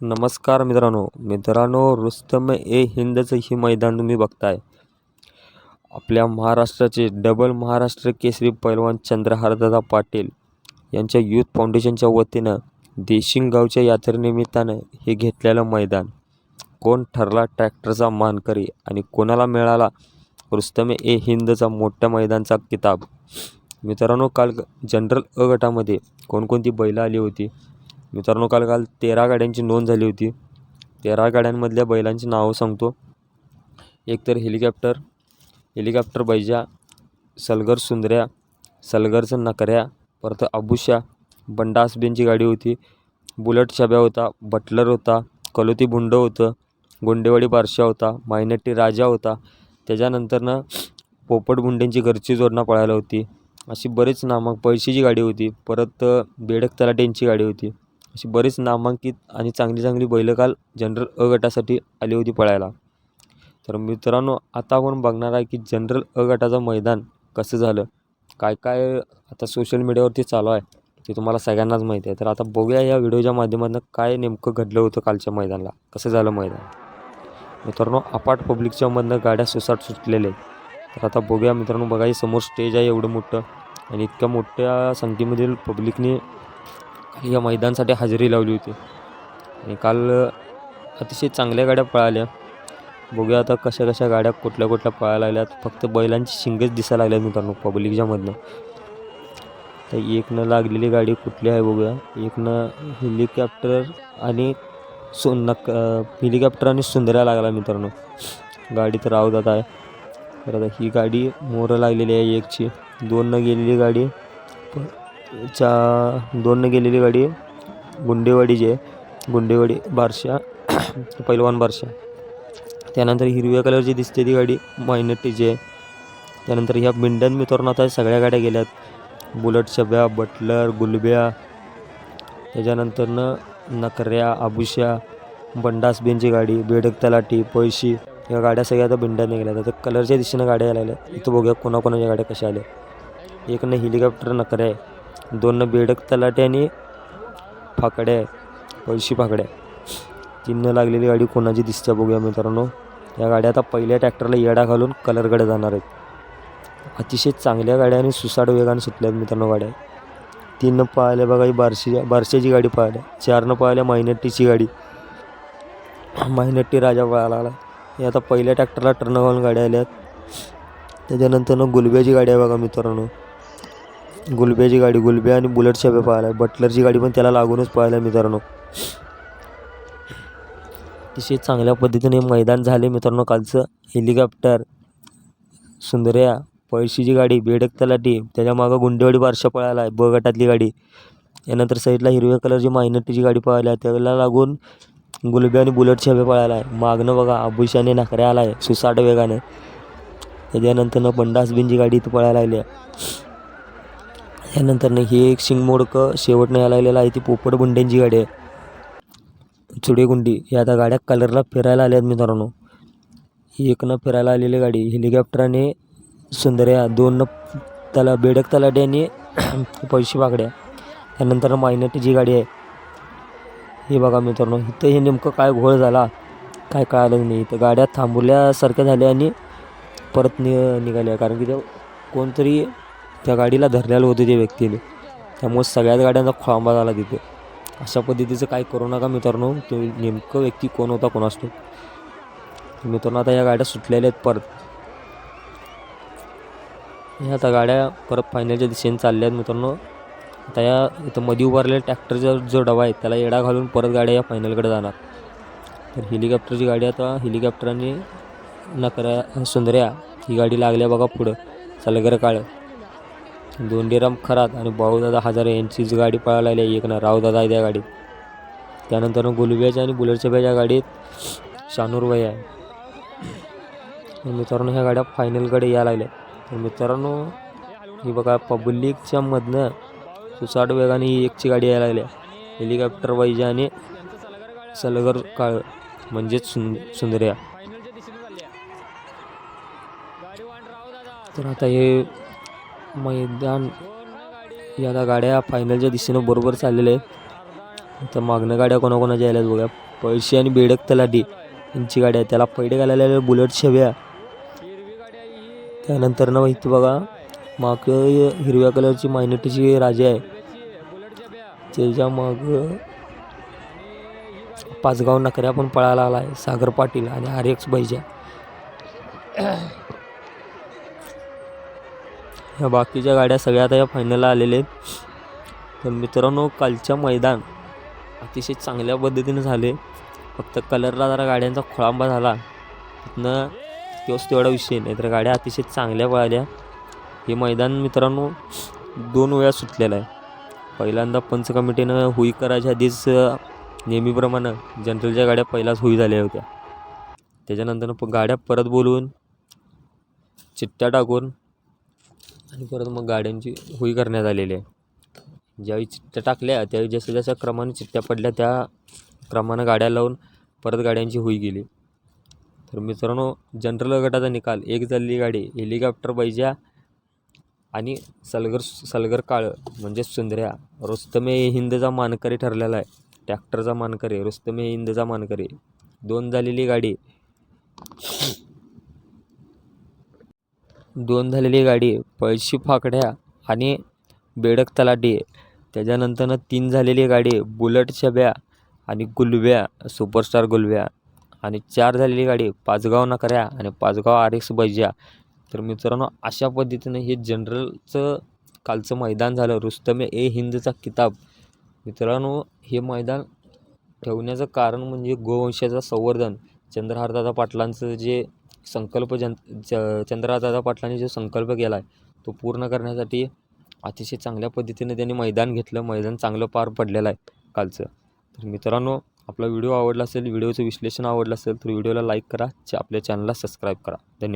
नमस्कार मित्रांनो मित्रांनो रुस्तम ए हिंदचं हे मैदान तुम्ही बघताय. आपल्या महाराष्ट्राचे डबल महाराष्ट्र केसरी पैलवान चंद्रहारदादा पाटील यांच्या यूथ फाउंडेशनच्या वतीनं देशिंगगावच्या यात्रेनिमित्तानं हे घेतलेलं मैदान. कोण ठरला ट्रॅक्टरचा मानकरी आणि कोणाला मिळाला रुस्तम ए हिंदचा मोठ्या मैदानचा किताब? मित्रांनो काल जनरल अ गटामध्ये कोणकोणती बैलं आली होती? मित्रांनो काल काल तेरा गाड्यांची नोंद झाली होती. तेरा गाड्यांमधल्या बैलांची नावं सांगतो. एक तर हेलिकॉप्टर हेलिकॉप्टर बैजा सलगर सुंदऱ्या सलगरचं नकऱ्या परत अबुशा बंडा आसबेंची गाडी होती. बुलट छब्या होता बटलर होता कलोती भुंड होतं गोंडेवाडी बारशा होता मायनट्टी राजा होता. त्याच्यानंतरनं पोपट बुंडेंची घरची जोडणा पळायला होती. अशी बरीच नामक पैशीची गाडी होती. परत बेडक तलाटेंची गाडी होती. अशी बरीच नामांकित आणि चांगली चांगली बैलं काल जनरल अ गटासाठी आली होती पळायला. तर मित्रांनो आता आपण बघणार आहे की जनरल अ गटाचं मैदान कसं झालं? काय काय आता सोशल मीडियावरती चालू आहे ते तुम्हाला सगळ्यांनाच माहिती आहे. तर आता बघूया या व्हिडिओच्या माध्यमातून काय नेमकं घडलं होतं कालच्या मैदानाला? कसं झालं मैदान? मित्रांनो अपाट पब्लिकच्यामधनं गाड्या सुसाट सुटलेल्या आहेत तर आता बघूया मित्रांनो बघा समोर स्टेज आहे एवढं मोठं. आणि इतक्या मोठ्या संख्येमधील पब्लिकने या मैदानासाठी हजेरी लावली होती. आणि काल अतिशय चांगल्या गाड्या पळाल्या. बघूया आता कशा कशा गाड्या कुठल्या कुठल्या पळायला लागल्यात. फक्त बैलांची शिंगच दिसायला लागल्यात मित्रांनो पब्लिकच्यामधनं तर एकनं लागलेली गाडी कुठली आहे बघूया. एकनं हेलिकॉप्टर आणि सु नक हेलिकॉप्टर आणि सुंदऱ्या लागला मित्रांनो. गाडी तर आवदात आहे. तर आता ही गाडी मोरं लागलेली आहे एकची. दोननं गेलेली गाडी. चा दोननं गेलेली गाडी गुंडेवाडीची आहे गुंडेवाडी बारशा पैलवान बारशा. त्यानंतर हिरव्या कलरची दिसते ती गाडी मायनटीची आहे. त्यानंतर ह्या बिंड्यान मित्रांनो आता सगळ्या गाड्या गेल्यात. Bullet शब्या Butler Gulbya. त्याच्यानंतरनं नकऱ्या आबुशा बंडासबेनची गाडी बेडक तलाटी पैशी या गाड्या सगळ्या आता बिंड्याने गेल्या आता कलरच्या दिशेनं गाड्या यायला लागल्या इथं बघूया कोणाकोणाच्या गाड्या कशा आल्या. एक एकनं हेलिकॉप्टर नकऱ्या आहे. दोन बेडक तलाटे आणि फाकड्या आहे. पैशी फाकड्या तीननं लागलेली गाडी कोणाची दिसते बघूया मित्रांनो. या गाड्या आता पहिल्या ट्रॅक्टरला येडा घालून कलरकडे जाणार आहेत. अतिशय चांगल्या गाड्या आणि सुसाट वेगाने सुटल्या आहेत मित्रांनो गाड्या. तीननं पाहिल्या बघा ही बारशी बारशाची गाडी पाहिल्या. चारनं पळाल्या मायनट्टीची गाडी. मायनट्टी राजा पळायला लागला हे आता पहिल्या ट्रॅक्टरला टर्न घालून गाड्या आल्या आहेत त्याच्यानंतरनं गुलब्याची गाडी आहे बघा मित्रांनो. गुलब्याची गाडी गुलब्या आणि बुलेट छापे पळायला बटलरची गाडी पण त्याला लागूनच पळायला मित्रांनो. अतिशय चांगल्या पद्धतीने मैदान झाले मित्रांनो कालचं. हेलिकॉप्टर सुंदर्या पळशीची गाडी बेडक तलाटी त्याच्या मागं गुंडेवाडी बारशा पळायला आहे ब गटातली गाडी. यानंतर साईडला हिरव्या कलरची मायनटीची गाडी पळायला आहे त्याला लागून गुलब्या आणि बुलेट छापे पळायला आहे. मागणं बघा आभूषाने नखऱ्या आला आहे सुसाट वेगाने. त्याच्यानंतरनं बंडासबिनची गाडी इथं पळायला लागली आहे. त्यानंतरनं हे एक शिंगमोडकं शेवटनं यायला लागलेलं आहे. ती पोपट गुंड्यांची गाडी आहे. चुडेगुंडी या आता गाड्या कलरला फिरायला आल्या आहेत मित्रांनो. एकनं फिरायला आलेली गाडी हेलिकॉप्टर आणि सुंदर्या दोननं त्याला बेडक तलाटे आणि पैसे बाकड्या त्यानंतर मायनटीची गाडी आहे. हे बघा मित्रांनो इथं हे नेमकं काय घोळ झाला काय कळालं नाही. इथं गाड्या थांबवल्यासारख्या झाल्या आणि परत नि निघाल्या. कारण की त्या कोणतरी त्या गाडीला धरलेलं होते त्या व्यक्तीने. त्यामुळे सगळ्याच गाड्यांचा खोळंबा झाला तिथे. अशा पद्धतीचं काय करू नका मित्रांनो. तो नेमकं व्यक्ती कोण होता कोण असतो? मित्रांनो आता या गाड्या सुटलेल्या आहेत परत. ह्या आता गाड्या परत फायनलच्या दिशेने चालल्या आहेत मित्रांनो. आता या इथं मध्ये उभारलेल्या ट्रॅक्टरचा जो डबा आहे त्याला येडा घालून परत गाड्या या फायनलकडे जाणार. तर हेलिकॉप्टरची गाडी आता हेलिकॉप्टरांनी नकऱ्या सुंदऱ्या ही गाडी लागल्या बघा पुढं. सलगर काळं दोंडीराम खरात आणि भाऊदादा हजारे यांचीच गाडी पळायला लागली एक ना रावदादा आहे त्या गाडीत. त्यानंतर गुलब्याच्या आणि बुलेटच्या ब्याच्या गाडीत शानूरबाई आहे. मित्रांनो ह्या गाड्या फायनलकडे यायला लागल्या. तर मित्रांनो ही बघा पब्लिकच्या मधनं सुसाट वेगाने ही एकची गाडी यायला लागल्या. हेलिकॉप्टर वाईज आणि सलगर काळ म्हणजेच सुं सुंदर्या. तर आता हे मैदान या गाड्या फायनलच्या दिशेनं बरोबर चाललेल्या आहेत. तर मागणं गाड्या कोणाकोणाच्या आल्यात बघा पैसे आणि बेडक तलाठी यांची गाडी आहे. त्याला पैडे घालायला बुलेट शेव्या त्यानंतर ना इथे बघा माग हिरव्या कलरची मायनटीची राजा आहे. त्याच्या मग पाचगाव नकऱ्या पण पळायला आला आहे सागर पाटील आणि आर एक्स बैजा. ह्या बाकीच्या गाड्या सगळ्या आता या फायनलला आलेल्या आहेत. तर मित्रांनो कालच्या मैदान अतिशय चांगल्या पद्धतीने झाले फक्त कलरला जरा गाड्यांचा खोळांबा झाला. तिथनं तोच तेवढा विषय नाही तर गाड्या अतिशय चांगल्या पळाल्या. हे मैदान मित्रांनो दोन वेळा सुटलेलं आहे. पहिल्यांदा पंच कमिटीनं हुई करायच्या आधीच नेहमीप्रमाणे जनरलच्या गाड्या पहिलाच हुई झाल्या होत्या. त्याच्यानंतर प गाड्या परत बोलवून चिठ्ठ्या टाकून आणि परत मग गाड्यांची हुई करण्यात आलेली आहे. ज्यावेळी चिठ्ठ्या टाकल्या त्यावेळी जसं जसं क्रमाने चिठ्ठ्या पडल्या त्या क्रमानं गाड्या लावून परत गाड्यांची हुई गेली. तर मित्रांनो जनरल गटाचा निकाल एक झालेली गाडी हेलिकॉप्टर बैजा आणि सलगर सलगर काळं म्हणजेच सुंदर्या रुस्तमे हिंदचा मानकरी ठरलेला आहे. ट्रॅक्टरचा मानकरी रुस्तमे हिंदचा मानकरी. दोन झालेली गाडी दोन झालेली गाडी पळशी फाकड्या आणि बेडक तलाटी त्याच्यानंतरनं तीन झालेली गाडी बुलट छब्या आणि गुलव्या सुपरस्टार गुलव्या आणि चार झालेली गाडी पाचगाव नकऱ्या आणि पाचगाव आर एक्स बैजा. तर मित्रांनो अशा पद्धतीनं हे जनरलचं कालचं मैदान झालं. रुस्तमे ए हिंदचा किताब मित्रांनो हे मैदान ठेवण्याचं कारण म्हणजे गोवंशाचं संवर्धन. चंद्रहारदादा पाटलांचं जे संकल्प जन च चंद्रदादा पाटलांनी जो संकल्प केला आहे तो पूर्ण करण्यासाठी अतिशय चांगल्या पद्धतीने त्यांनी मैदान घेतलं. मैदान चांगलं पार पडलेलं आहे कालचं. तर मित्रांनो आपला व्हिडिओ आवडला असेल व्हिडिओचं विश्लेषण आवडलं असेल तर व्हिडिओला लाईक करा आपल्या चॅनलला सबस्क्राईब करा. धन्यवाद.